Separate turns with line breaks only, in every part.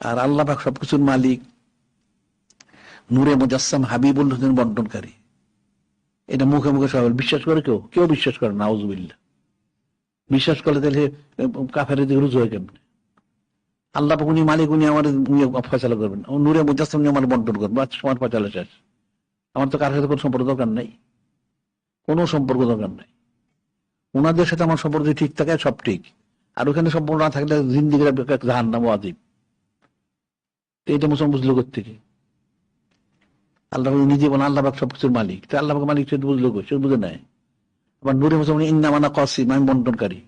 আর আল্লাহ পাক সবকিছুর মালিক। নূরে মুজাসসাম হাবিবুল হোসেন বন্টনকারী। এটা মুখে মুখে সবাই বিশ্বাস করে কেউ? কেউ বিশ্বাস করে না আউজুবিল্লা বিশ্বাস করলে তাহলে কাফের রুজু হয় কেমনে? আল্লাহ পাক উনি মালিক, উনি আমার ফয়সালা করবেন। নূরে মুজাসসাম আমার বন্টন করবেন। আচ্ছা সমাজ ফয়সালা শেষ। আমার তো কার সাথে কোনো সম্পর্ক দরকার নাই। কোনো সম্পর্ক দরকার নাই। ওনাদের সাথে আমার সম্পর্ক ঠিক থাকে, সব ঠিক। আর ওখানে সম্পর্ক না থাকলে জিন্দিগির জাহান নাম আদিব এটা মুসলমান বুঝলো থেকে আল্লাহ নিজে বলেন, আল্লাহ পাক সবকিছুর মালিক। তো আল্লাহ মালিক সে বুঝলো? সে বুঝে নেয় আবার নুরে মুসলমান ইন্নামানা কসিম, আমি বন্টনকারী।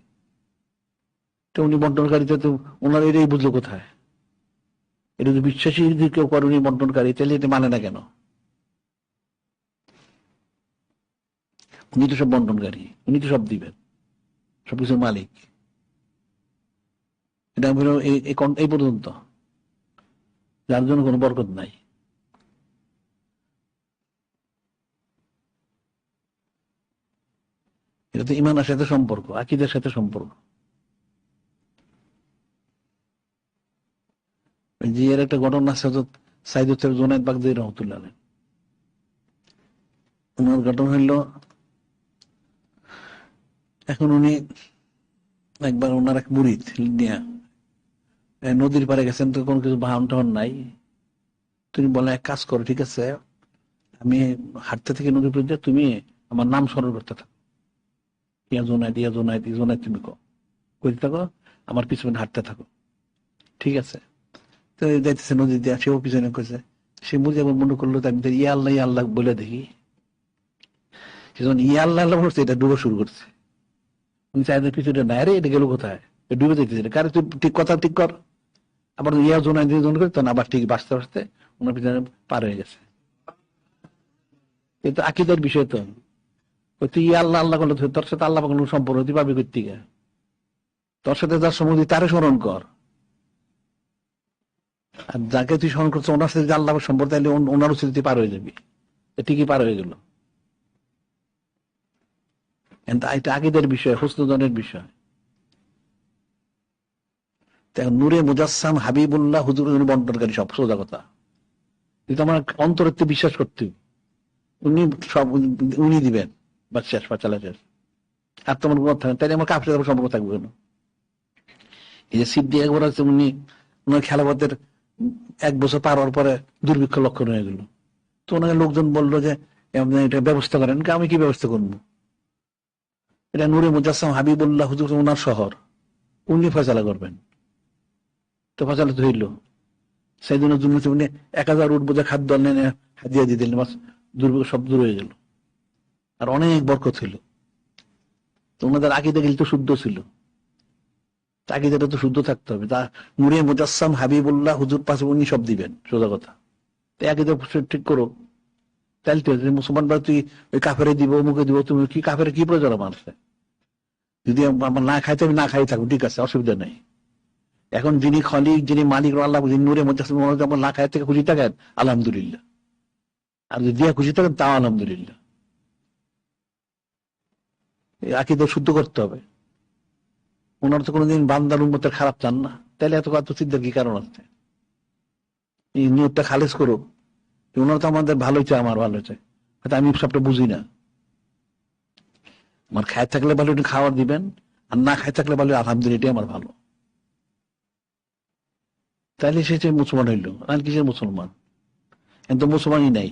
তো উনি বন্টনকারী, তো ওনার এটাই বুঝলো কোথায়? এটা যদি বিশ্বাসী যদি কেউ করে উনি বন্টনকারী, তাহলে এটা মানে না কেন? উনি তো সব বন্টনকারী, উনি তো সব দিবেন। সবকিছুর মালিক। এটা এই পর্যন্ত। যার জন্য কোনো বরকত নাই এটা তো ইমানের সাথে সম্পর্ক, আকিদের সাথে সম্পর্ক যে এর একটা ঘটনা আছে সাইদ জোনায়দ বাগদি রহমতুল্লাহ। ওনার ঘটনা হইল, এখন উনি একবার ওনার এক মুড়িদ নিয়ে নদীর পাড়ে গেছেন তো কোনো কিছু বাহন টাহন নাই। তুমি বলে, এক কাজ করো, ঠিক আছে? আমি হাঁটতে থেকে নদীর পর্যন্ত তুমি আমার নাম স্মরণ করতে থাকো। ইয়া জোনাইদ ইয়া ইয়া জোনাইদ তুমি কো কইতে থাকো, আমার পিছনে হাঁটতে থাকো। ঠিক আছে? তো যাইতেছে নদী দিয়ে, সেও পিছনে কইছে। সে মুজি আবার মনে করল আমি তো ইয়া আল্লাহ ইয়া আল্লাহ বলে দেখি। সেজন ইয়া আল্লাহ আল্লাহ বলছে, এটা ডুবা শুরু করছে। চাইলে পিছনে না রে এটা গেল কোথায়? ডুবে যেতেছে কারে তুই ঠিক কথা ঠিক কর। আবার ইয়া জোনাই দিয়ে জন করে, তখন আবার ঠিক বাঁচতে বাঁচতে ওনার পিছনে পার হয়ে গেছে। কিন্তু আকিদের বিষয় তো। তুই আল্লাহ আল্লাহ করলে তোর সাথে আল্লাহ কোনো সম্পর্ক তুই পাবি করতে তোর সাথে যার সম্বন্ধে তারে স্মরণ কর। আর যাকে তুই স্মরণ করছ, ওনার সাথে আল্লাহ সম্পর্ক তাহলে ওন- ওনার তুই পার হয়ে যাবি। ঠিকই পার হয়ে গেল। এটা আগেদের বিষয়, হুসনুজনের বিষয়। নূরে মুজাসসাম হাবিবুল্লাহ হুজুর বন্টনকারী সব, সোজা কথা। কিন্তু আমার অন্তরত্বে বিশ্বাস করতে উনি সব, উনি দিবেন বা শেষ বা চালা শেষ। আর তোমার কোনো থাকে না। তাইলে আমার কাপড় সাথে সম্পর্ক থাকবে কেন? এই যে সিদ্ধি একবার আছে, উনি ওনার খেলাপথের এক বছর পার হওয়ার পরে দুর্ভিক্ষ লক্ষণ হয়ে গেল। তো ওনাকে লোকজন বলল যে আপনি এটা ব্যবস্থা করেন। আমি কি ব্যবস্থা করব? এটা নূরে মুজাসসাম হাবিবুল্লাহ হুজুর ওনার শহর। উনি ফয়সালা করবেন। তো হইল। সেই জন্য উনি এক হাজার উঠ বোঝা খাদ্য এনে হাদিয়া দিয়ে দিলেন দুর্ভিক্ষ সব দূর হয়ে গেল। আর অনেক বরকত ছিল তো ওনাদের আকিদা তো শুদ্ধ ছিল। আকিদাটা তো শুদ্ধ থাকতে হবে। তা নূরে মুজাসসাম হাবিবুল্লাহ হুজুর পাশে উনি সব দিবেন, সোজা কথা। তো আকিদা ঠিক করো। তাহলে তো মুসলমান ভাই তুই ওই কাফেরে দিব মুখে দিব, তুমি কি কাফের কি প্রয়োজন আমার যদি আমার না খাইতে আমি না খাই থাকব, ঠিক আছে, অসুবিধা নেই। এখন যিনি খলিক, যিনি মালিক, আল্লাহ যিনি নূরে না খাই থেকে খুশি থাকেন আলহামদুলিল্লাহ। আর যদি দিয়া খুশি থাকেন, তাও আলহামদুলিল্লাহ। এই আকিদা শুদ্ধ করতে হবে। ওনার তো কোনোদিন বান্দার উন্মতের খারাপ চান না। তাহলে এত কত চিন্তার কি কারণ আছে? নিয়তটা খালেজ করো ওনার তো আমাদের ভালোই চায়, আমার ভালো চায়। হয়তো আমি সবটা বুঝি না। আমার খায় থাকলে ভালো, একটু খাবার দিবেন। আর না খায় থাকলে ভালো, আলহামদুলিল্লাহ, এটাই আমার ভালো। তাইলে সে মুসলমান হইল আর কিসের মুসলমান? এখন তো মুসলমানই নাই।